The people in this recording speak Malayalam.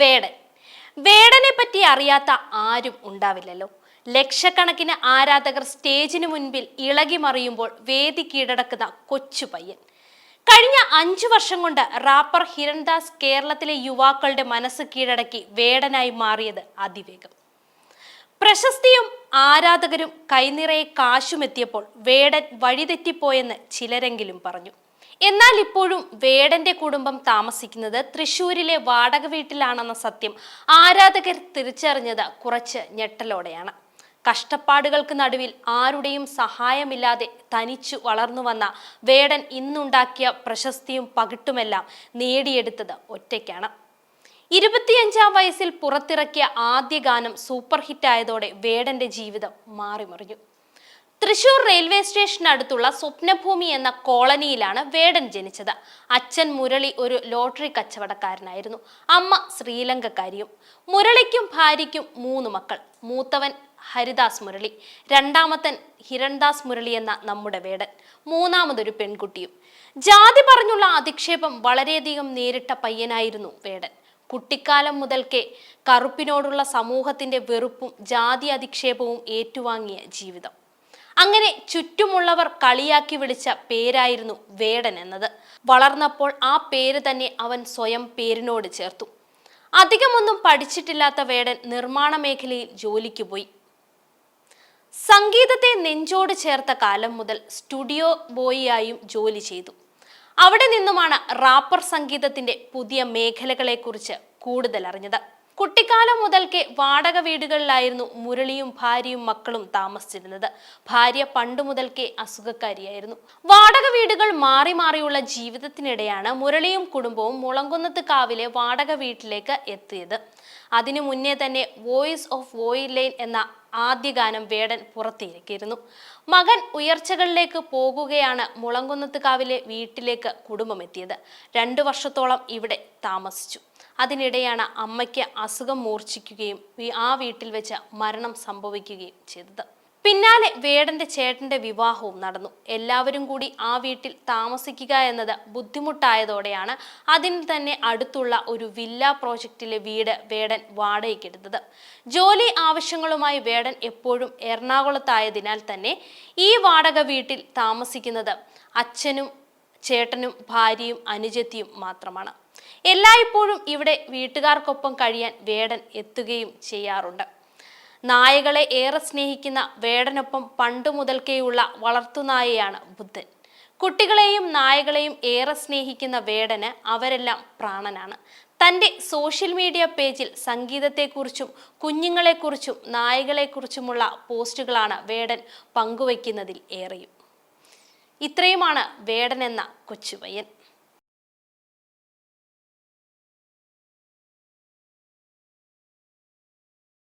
വേടൻ. വേടനെ പറ്റി അറിയാത്ത ആരും ഉണ്ടാവില്ലല്ലോ. ലക്ഷക്കണക്കിന് ആരാധകർ സ്റ്റേജിന് മുൻപിൽ ഇളകി മറിയുമ്പോൾ വേദി കീഴടക്കുന്ന കൊച്ചു പയ്യൻ. കഴിഞ്ഞ അഞ്ചു വർഷം കൊണ്ട് റാപ്പർ ഹിരൺദാസ് കേരളത്തിലെ യുവാക്കളുടെ മനസ്സ് കീഴടക്കി വേടനായി മാറിയത് അതിവേഗം. പ്രശസ്തിയും ആരാധകരും കൈനിറയെ കാശുമെത്തിയപ്പോൾ വേടൻ വഴിതെറ്റിപ്പോയെന്ന് ചിലരെങ്കിലും പറഞ്ഞു. എന്നാൽ ഇപ്പോഴും വേടന്റെ കുടുംബം താമസിക്കുന്നത് തൃശൂരിലെ വാടക വീട്ടിലാണെന്ന സത്യം ആരാധകർ തിരിച്ചറിഞ്ഞത് കുറച്ച് ഞെട്ടലോടെയാണ്. കഷ്ടപ്പാടുകൾക്ക് നടുവിൽ ആരുടെയും സഹായമില്ലാതെ തനിച്ചു വളർന്നു വന്ന വേടൻ ഇന്നുണ്ടാക്കിയ പ്രശസ്തിയും പകിട്ടുമെല്ലാം നേടിയെടുത്തത് ഒറ്റയ്ക്കാണ്. ഇരുപത്തിയഞ്ചാം വയസ്സിൽ പുറത്തിറക്കിയ ആദ്യ ഗാനം സൂപ്പർ ഹിറ്റ് ആയതോടെ വേടന്റെ ജീവിതം മാറിമറിഞ്ഞു. തൃശൂർ റെയിൽവേ സ്റ്റേഷനടുത്തുള്ള സ്വപ്നഭൂമി എന്ന കോളനിയിലാണ് വേടൻ ജനിച്ചത്. അച്ഛൻ മുരളി ഒരു ലോട്ടറി കച്ചവടക്കാരനായിരുന്നു. അമ്മ ശ്രീലങ്കക്കാരിയും. മുരളിക്കും ഭാര്യയ്ക്കും മൂന്ന് മക്കൾ. മൂത്തവൻ ഹരിദാസ് മുരളി രണ്ടാമത്തൻ ഹിരൺദാസ് മുരളി എന്ന നമ്മുടെ വേടൻ മൂന്നാമതൊരു പെൺകുട്ടിയും. ജാതി പറഞ്ഞുള്ള അധിക്ഷേപം വളരെയധികം നേരിട്ട പയ്യനായിരുന്നു വേടൻ. കുട്ടിക്കാലം മുതൽക്കേ കറുപ്പിനോടുള്ള സമൂഹത്തിന്റെ വെറുപ്പും ജാതി അധിക്ഷേപവും ഏറ്റുവാങ്ങിയ ജീവിതം. അങ്ങനെ ചുറ്റുമുള്ളവർ കളിയാക്കി വിളിച്ച പേരായിരുന്നു വേടൻ എന്നത്. വളർന്നപ്പോൾ ആ പേര് തന്നെ അവൻ സ്വയം പേരിനോട് ചേർത്തു. അധികമൊന്നും പഠിച്ചിട്ടില്ലാത്ത വേടൻ നിർമ്മാണ മേഖലയിൽ ജോലിക്ക് പോയി. സംഗീതത്തെ നെഞ്ചോട് ചേർത്ത കാലം മുതൽ സ്റ്റുഡിയോ ബോയിയായും ജോലി ചെയ്തു. അവിടെ നിന്നുമാണ് റാപ്പർ സംഗീതത്തിന്റെ പുതിയ മേഖലകളെക്കുറിച്ച് കൂടുതൽ അറിഞ്ഞത് കുട്ടിക്കാലം മുതൽക്കേ വാടക വീടുകളിലായിരുന്നു മുരളിയും ഭാര്യയും മക്കളും താമസിച്ചിരുന്നത്. ഭാര്യ പണ്ടു മുതൽക്കേ അസുഖക്കാരിയായിരുന്നു. വാടക വീടുകൾ മാറി മാറിയുള്ള ജീവിതത്തിനിടെയാണ് മുരളിയും കുടുംബവും മുളങ്കുന്നത്ത് കാവിലെ വാടക വീട്ടിലേക്ക് എത്തിയത്. അതിനു മുന്നേ തന്നെ വോയിസ് ഓഫ് വോയിലൈൻ എന്ന ആദ്യ ഗാനം വേടൻ പുറത്തിറക്കിയിരുന്നു മകൻ ഉയർച്ചകളിലേക്ക് പോകുകയാണ് മുളങ്കുന്നത്തുകാവിലെ വീട്ടിലേക്ക് കുടുംബം എത്തിയത് രണ്ടു വർഷത്തോളം ഇവിടെ താമസിച്ചു. അതിനിടെയാണ് അമ്മയ്ക്ക് അസുഖം മൂർച്ഛിക്കുകയും ആ വീട്ടിൽ വെച്ച് മരണം സംഭവിക്കുകയും ചെയ്തത്. പിന്നാലെ വേടന്റെ ചേട്ടന്റെ വിവാഹവും നടന്നു. എല്ലാവരും കൂടി ആ വീട്ടിൽ താമസിക്കുക എന്നത് ബുദ്ധിമുട്ടായതോടെയാണ് അതിന് തന്നെ അടുത്തുള്ള ഒരു വില്ല പ്രോജക്റ്റിലെ വീട് വേടൻ വാടകയ്ക്കെടുത്തത് ജോലി ആവശ്യങ്ങളുമായി വേടൻ എപ്പോഴും എറണാകുളത്തായതിനാൽ തന്നെ ഈ വാടക വീട്ടിൽ താമസിക്കുന്നത് അച്ഛനും ചേട്ടനും ഭാര്യയും അനുജത്തിയും മാത്രമാണ്. എല്ലായ്പ്പോഴും ഇവിടെ വീട്ടുകാർക്കൊപ്പം കഴിയാൻ വേടൻ എത്തുകയും ചെയ്യാറുണ്ട്. നായകളെ ഏറെ സ്നേഹിക്കുന്ന വേടനൊപ്പം പണ്ടു മുതൽക്കേയുള്ള വളർത്തുനായയാണ് ബുദ്ധൻ. കുട്ടികളെയും നായകളെയും ഏറെ സ്നേഹിക്കുന്ന വേടന് അവരെല്ലാം പ്രാണനാണ്. തന്റെ സോഷ്യൽ മീഡിയ പേജിൽ സംഗീതത്തെക്കുറിച്ചും കുഞ്ഞുങ്ങളെക്കുറിച്ചും നായകളെക്കുറിച്ചുമുള്ള പോസ്റ്റുകളാണ് വേടൻ പങ്കുവയ്ക്കുന്നതിൽ ഏറെയും. ഇത്രയുമാണ് വേടൻ എന്ന കൊച്ചുപയ്യൻ.